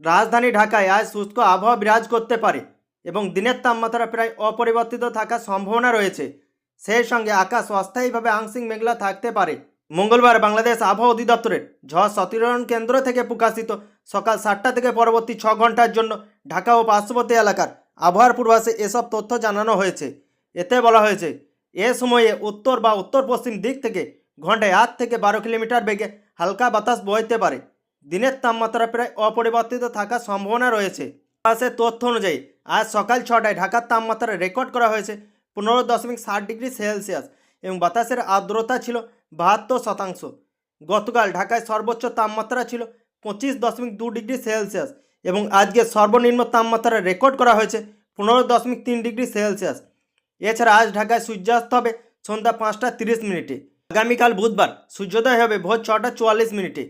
রাজধানী ঢাকায় আজ শুষ্ক আবহাওয়া বিরাজ করতে পারে এবং দিনের তাপমাত্রা প্রায় অপরিবর্তিত থাকার সম্ভাবনা রয়েছে। সেই সঙ্গে আকাশ অস্থায়ীভাবে আংশিক মেঘলা থাকতে পারে। মঙ্গলবার বাংলাদেশ আবহাওয়া অধিদপ্তরের ঝড় সতিরণ কেন্দ্র থেকে প্রকাশিত সকাল সাতটা থেকে পরবর্তী ছ ঘণ্টার জন্য ঢাকা ও পার্শ্ববর্তী এলাকার আবহাওয়ার পূর্বাসে এসব তথ্য জানানো হয়েছে। এতে বলা হয়েছে, এ সময়ে উত্তর বা উত্তর পশ্চিম দিক থেকে ঘন্টায় আট থেকে বারো কিলোমিটার বেগে হালকা বাতাস বইতে পারে। দিনের তাপমাত্রা প্রায় অপরিবর্তিত থাকার সম্ভাবনা রয়েছে। আকাশের তথ্য অনুযায়ী, আজ সকাল ছটায় ঢাকার তাপমাত্রা রেকর্ড করা হয়েছে পনেরো দশমিক ষাট ডিগ্রি সেলসিয়াস এবং বাতাসের আর্দ্রতা ছিল বাহাত্তর শতাংশ। গতকাল ঢাকায় সর্বোচ্চ তাপমাত্রা ছিল পঁচিশ দশমিক দু ডিগ্রি সেলসিয়াস এবং আজকে সর্বনিম্ন তাপমাত্রা রেকর্ড করা হয়েছে পনেরো দশমিক তিন ডিগ্রি সেলসিয়াস। এছাড়া আজ ঢাকায় সূর্যাস্ত হবে সন্ধ্যা পাঁচটা তিরিশ মিনিটে। আগামীকাল বুধবার সূর্যোদয় হবে ভোর ছটা চুয়াল্লিশ মিনিটে।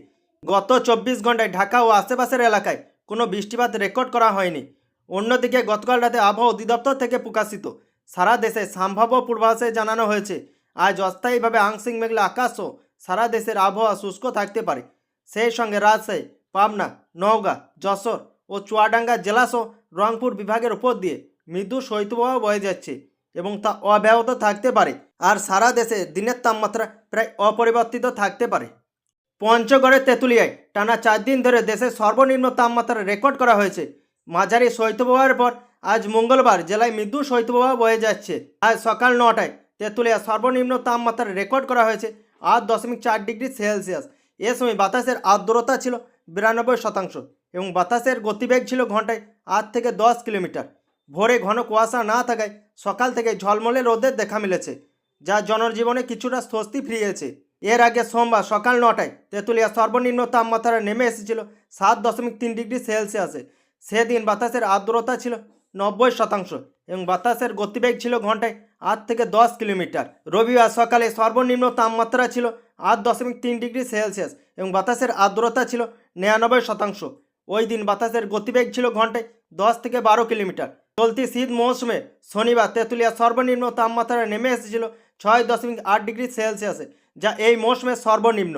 গত চব্বিশ ঘন্টায় ঢাকা ও আশেপাশের এলাকায় কোনো বৃষ্টিপাত রেকর্ড করা হয়নি। অন্যদিকে গতকাল রাতে আবহাওয়া অধিদপ্তর থেকে প্রকাশিত সারা দেশে সম্ভাব্য পূর্বাভাসে জানানো হয়েছে, আজ অস্থায়ীভাবে আংশিক মেঘলা আকাশও সারা দেশের আবহাওয়া শুষ্ক থাকতে পারে। সেই সঙ্গে রাজশাহী, পাবনা, নওগাঁ, যশোর ও চুয়াডাঙ্গা জেলাসহ রংপুর বিভাগের উপর দিয়ে মৃদু শৈত্যপ্রবাহ বয়ে যাচ্ছে এবং তা অব্যাহত থাকতে পারে। আর সারা দেশে দিনের তাপমাত্রা প্রায় অপরিবর্তিত থাকতে পারে। পঞ্চগড়ের তেঁতুলিয়ায় টানা চার দিন ধরে দেশের সর্বনিম্ন তাপমাত্রা রেকর্ড করা হয়েছে। মাঝারি শৈত্যপ্রবাহের পর আজ মঙ্গলবার জেলায় মৃদু শৈত্যপ্রবাহ বয়ে যাচ্ছে। আজ সকাল নটায় তেঁতুলিয়া সর্বনিম্ন তাপমাত্রা রেকর্ড করা হয়েছে আট দশমিক চার ডিগ্রি সেলসিয়াস। এ সময় বাতাসের আর্দ্রতা ছিল বিরানব্বই শতাংশ এবং বাতাসের গতিবেগ ছিল ঘন্টায় আট থেকে দশ কিলোমিটার। ভোরে ঘন কুয়াশা না থাকায় সকাল থেকে ঝলমলে রোদের দেখা মিলেছে, যা জনজীবনে কিছুটা স্বস্তি ফিরিয়েছে। এর আগে সোমবার সকাল নটায় তেঁতুলিয়া সর্বনিম্ন তাপমাত্রা নেমে এসেছিল সাত দশমিক তিন ডিগ্রি সেলসিয়াসে। সেদিন বাতাসের আর্দ্রতা ছিল নব্বই শতাংশ এবং বাতাসের গতিবেগ ছিল ঘন্টায় আট থেকে দশ কিলোমিটার। রবিবার সকালে সর্বনিম্ন তাপমাত্রা ছিল আট দশমিক তিন ডিগ্রি সেলসিয়াস এবং বাতাসের আর্দ্রতা ছিল নিরানব্বই শতাংশ। ওই দিন বাতাসের গতিবেগ ছিল ঘন্টায় দশ থেকে বারো কিলোমিটার। চলতি শীত মৌসুমে শনিবার তেঁতুলিয়া সর্বনিম্ন তাপমাত্রা নেমে এসেছিল ছয় দশমিক আট ডিগ্রি সেলসিয়াসে, যা এই মৌসুমের সর্বনিম্ন।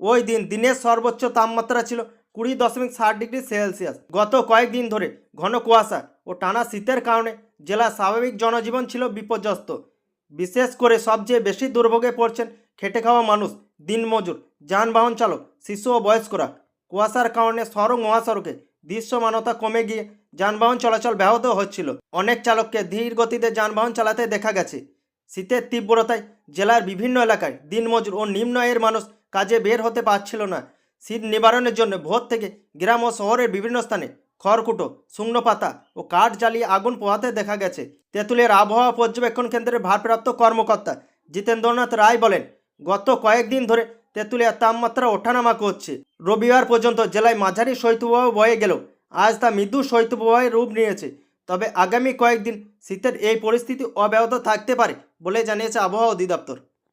ওই দিন দিনের সর্বোচ্চ তাপমাত্রা ছিল কুড়ি দশমিক ষাট ডিগ্রি সেলসিয়াস। গত কয়েকদিন ধরে ঘন কুয়াশা ও টানা শীতের কারণে জেলার স্বাভাবিক জনজীবন ছিল বিপর্যস্ত। বিশেষ করে সবচেয়ে বেশি দুর্ভোগে পড়ছেন খেটে খাওয়া মানুষ, দিনমজুর, যানবাহন চালক, শিশু ও বয়স্করা। কুয়াশার কারণে সড়ক মহাসড়কে দৃশ্যমানতা কমে গিয়ে যানবাহন চলাচল ব্যাহত হচ্ছিল। অনেক চালককে ধীর গতিতে যানবাহন চালাতে দেখা গেছে। শীতের তীব্রতায় জেলার বিভিন্ন এলাকায় দিনমজুর ও নিম্ন আয়ের মানুষ কাজে বের হতে পারছিল না। শীত নিবারণের জন্য ভোর থেকে গ্রাম ও শহরের বিভিন্ন স্থানে খড়কুটো শুকনো পাতা ও কাঠ জ্বালিয়ে আগুন পোহাতে দেখা গেছে। তেঁতুলের আবহাওয়া পর্যবেক্ষণ কেন্দ্রের ভারপ্রাপ্ত কর্মকর্তা জিতেন্দ্রনাথ রায় বলেন, গত কয়েকদিন ধরে তেঁতুলিয়ার তাপমাত্রা ওঠানামা করছে। রবিবার পর্যন্ত জেলায় মাঝারি শৈত্যপ্রবাহ বয়ে গেল আজ তা মৃদু শৈত্যপ্রবাহের রূপ নিয়েছে। তবে আগামী কয়েকদিন শীতের এই পরিস্থিতি অব্যাহত থাকতে পারে বলে জানিয়েছে আবহাওয়া অধিদপ্তর।